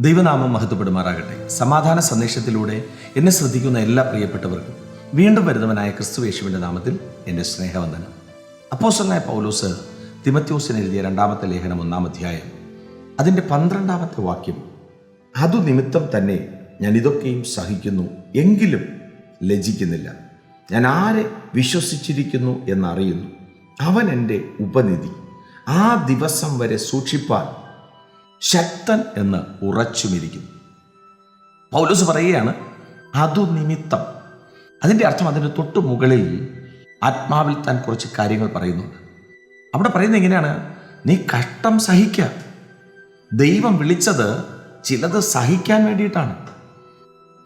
ദൈവനാമം മഹത്വപ്പെടുമാറാകട്ടെ. സമാധാന സന്ദേശത്തിലൂടെ എന്നെ ശ്രദ്ധിക്കുന്ന എല്ലാ പ്രിയപ്പെട്ടവർക്കും വീണ്ടും വരുന്നവനായ ക്രിസ്തു യേശുവിന്റെ നാമത്തിൽ എന്റെ സ്നേഹവന്ദനം. അപ്പോസ്റ്റലായ പൗലോസ് തിമത്യോസിന് എഴുതിയ രണ്ടാമത്തെ ലേഖനം ഒന്നാം അധ്യായം അതിന്റെ പന്ത്രണ്ടാമത്തെ വാക്യം അതു നിമിത്തം തന്നെ ഞാൻ ഇതൊക്കെയും സഹിക്കുന്നു എങ്കിലും ലജിക്കുന്നില്ല ഞാൻ ആരെ വിശ്വസിച്ചിരിക്കുന്നു എന്നറിയുന്നു. അവൻ എന്റെ ഉപനിധി. ആ ദിവസം വരെ സൂക്ഷിപ്പാൻ ശക്തൻ എന്ന് ഉറച്ചുമിരിക്കുന്നു. പൗലോസ് പറയുകയാണ് അതു നിമിത്തം അതിന്റെ അർത്ഥം അതിന്റെ തൊട്ടു മുകളിൽ ആത്മാവിൽ താൻ കുറച്ച് കാര്യങ്ങൾ പറയുന്നുണ്ട്. അവിടെ പറയുന്നത് എങ്ങനെയാണ്? നീ കഷ്ടം സഹിക്കുക ദൈവം വിളിച്ചത് ചിലത് സഹിക്കാൻ വേണ്ടിയിട്ടാണ്.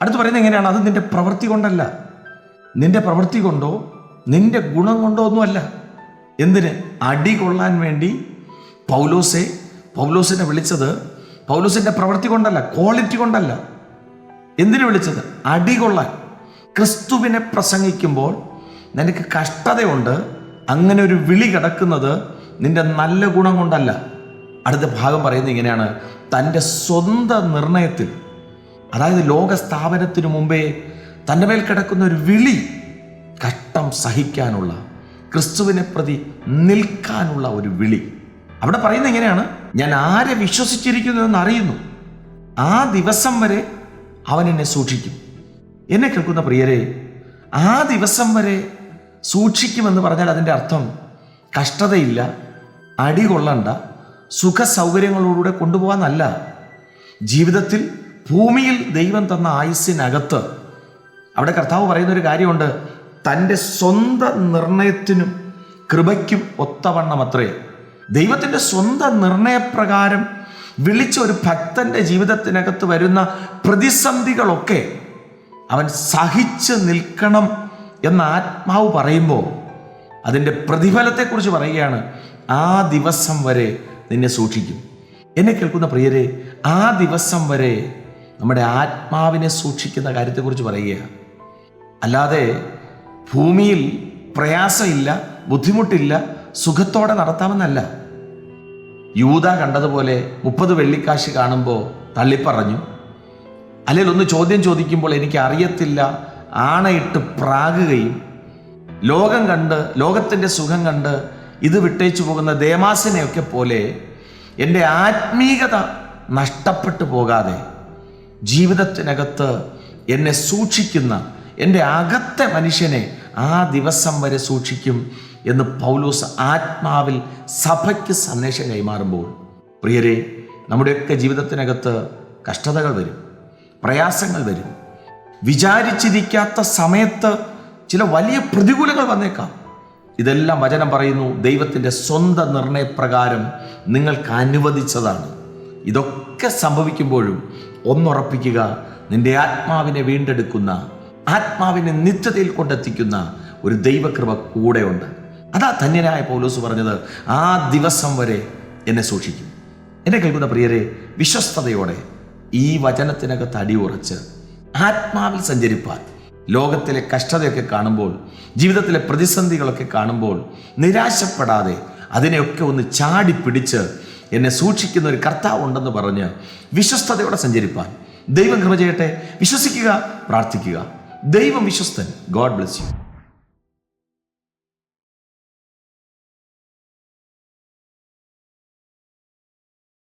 അടുത്ത് പറയുന്നത് എങ്ങനെയാണ്? അത് നിന്റെ പ്രവൃത്തി കൊണ്ടല്ല. നിന്റെ പ്രവൃത്തി കൊണ്ടോ നിന്റെ ഗുണം കൊണ്ടോ ഒന്നുമല്ല. എന്തിന്? അടി കൊള്ളാൻ വേണ്ടി പൗലോസെ പൗലോസിനെ വിളിച്ചത് പൗലോസിന്റെ പ്രവൃത്തി കൊണ്ടല്ല ക്വാളിറ്റി കൊണ്ടല്ല. എന്തിനു വിളിച്ചത്? അടി കൊള്ളാൻ. ക്രിസ്തുവിനെ പ്രസംഗിക്കുമ്പോൾ നിനക്ക് കഷ്ടതയുണ്ട് അങ്ങനെ ഒരു വിളി കിടക്കുന്നത് നിന്റെ നല്ല ഗുണം കൊണ്ടല്ല. അടുത്ത ഭാഗം പറയുന്നത് ഇങ്ങനെയാണ്. തന്റെ സ്വന്തം നിർണയത്തിൽ അതായത് ലോക സ്ഥാപനത്തിനു മുമ്പേ തന്റെ മേൽ കിടക്കുന്ന ഒരു വിളി കഷ്ടം സഹിക്കാനുള്ള ക്രിസ്തുവിനെ പ്രതി നിൽക്കാനുള്ള ഒരു വിളി. അവിടെ പറയുന്നത് എങ്ങനെയാണ്? ഞാൻ ആരെ വിശ്വസിച്ചിരിക്കുന്നു എന്ന് അറിയുന്നു. ആ ദിവസം വരെ അവൻ എന്നെ സൂക്ഷിക്കും. എന്നെ കേൾക്കുന്ന പ്രിയരെ ആ ദിവസം വരെ സൂക്ഷിക്കുമെന്ന് പറഞ്ഞാൽ അതിന്റെ അർത്ഥം കഷ്ടതയില്ല അടി കൊള്ളണ്ട സുഖ സൗകര്യങ്ങളോടുകൂടെ കൊണ്ടുപോകാനല്ല. ജീവിതത്തിൽ ഭൂമിയിൽ ദൈവം തന്ന ആയുസ്സിനകത്ത് അവിടെ കർത്താവ് പറയുന്നൊരു കാര്യമുണ്ട് തന്റെ സ്വന്തം നിർണയത്തിനും കൃപയ്ക്കും ഒത്തവണ്ണം അത്രേ ദൈവത്തിന്റെ സ്വന്തം നിർണയപ്രകാരം വിളിച്ച ഒരു ഭക്തന്റെ ജീവിതത്തിനകത്ത് വരുന്ന പ്രതിസന്ധികളൊക്കെ അവൻ സഹിച്ച് നിൽക്കണം എന്ന ആത്മാവ് പറയുമ്പോൾ അതിന്റെ പ്രതിഫലത്തെക്കുറിച്ച് പറയുകയാണ് ആ ദിവസം വരെ നിന്നെ സൂക്ഷിക്കും. എന്നെ കേൾക്കുന്ന പ്രിയരെ ആ ദിവസം വരെ നമ്മുടെ ആത്മാവിനെ സൂക്ഷിക്കുന്ന കാര്യത്തെക്കുറിച്ച് പറയുകയാണ്. അല്ലാതെ ഭൂമിയിൽ പ്രയാസമില്ല ബുദ്ധിമുട്ടില്ല സുഖത്തോടെ നടത്താമെന്നല്ല. യൂത കണ്ടതുപോലെ മുപ്പത് വെള്ളിക്കാശ് കാണുമ്പോൾ തള്ളിപ്പറഞ്ഞു. അല്ലെങ്കിൽ ഒന്ന് ചോദ്യം ചോദിക്കുമ്പോൾ എനിക്ക് അറിയത്തില്ല ആണയിട്ട് പ്രാകുകയും. ലോകം കണ്ട് ലോകത്തിന്റെ സുഖം കണ്ട് ഇത് വിട്ടേച്ചു പോകുന്ന ദേമാസിനെയൊക്കെ പോലെ എന്റെ ആത്മീകത നഷ്ടപ്പെട്ടു പോകാതെ ജീവിതത്തിനകത്ത് എന്നെ സൂക്ഷിക്കുന്ന എന്റെ അകത്തെ മനുഷ്യനെ ആ ദിവസം വരെ സൂക്ഷിക്കും എന്ന് പൗലോസ് ആത്മാവിൽ സഭയ്ക്ക് സന്ദേശം കൈമാറുമ്പോൾ പ്രിയരെ നമ്മുടെയൊക്കെ ജീവിതത്തിനകത്ത് കഷ്ടതകൾ വരും പ്രയാസങ്ങൾ വരും. വിചാരിച്ചിരിക്കാത്ത സമയത്ത് ചില വലിയ പ്രതികൂലങ്ങൾ വന്നേക്കാം. ഇതെല്ലാം വചനം പറയുന്നു ദൈവത്തിന്റെ സ്വന്തം നിർണയപ്രകാരം നിങ്ങൾക്ക് അനുവദിച്ചതാണ്. ഇതൊക്കെ സംഭവിക്കുമ്പോഴും ഒന്നുറപ്പിക്കുക നിന്റെ ആത്മാവിനെ വീണ്ടെടുക്കുന്ന ആത്മാവിനെ നിത്യതയിൽ കൊണ്ടെത്തിക്കുന്ന ഒരു ദൈവകൃപ കൂടെയുണ്ട്. അതാ ധന്യനായ പൗലോസ് പറഞ്ഞത് ആ ദിവസം വരെ എന്നെ സൂക്ഷിക്കും. എന്നെ കേൾക്കുന്ന പ്രിയരെ വിശ്വസ്തയോടെ ഈ വചനത്തിനകത്ത് അടിയുറച്ച് ആത്മാവിൽ സഞ്ചരിപ്പാൻ ലോകത്തിലെ കഷ്ടതയൊക്കെ കാണുമ്പോൾ ജീവിതത്തിലെ പ്രതിസന്ധികളൊക്കെ കാണുമ്പോൾ നിരാശപ്പെടാതെ അതിനെയൊക്കെ ഒന്ന് ചാടി പിടിച്ച് എന്നെ സൂക്ഷിക്കുന്ന ഒരു കർത്താവ് ഉണ്ടെന്ന് പറഞ്ഞ് വിശ്വസ്തയോടെ സഞ്ചരിപ്പാൻ. ദൈവം കൃപ ചെയ്യട്ടെ. വിശ്വസിക്കുക പ്രാർത്ഥിക്കുക. ദൈവം വിശ്വസ്തൻ. God bless you.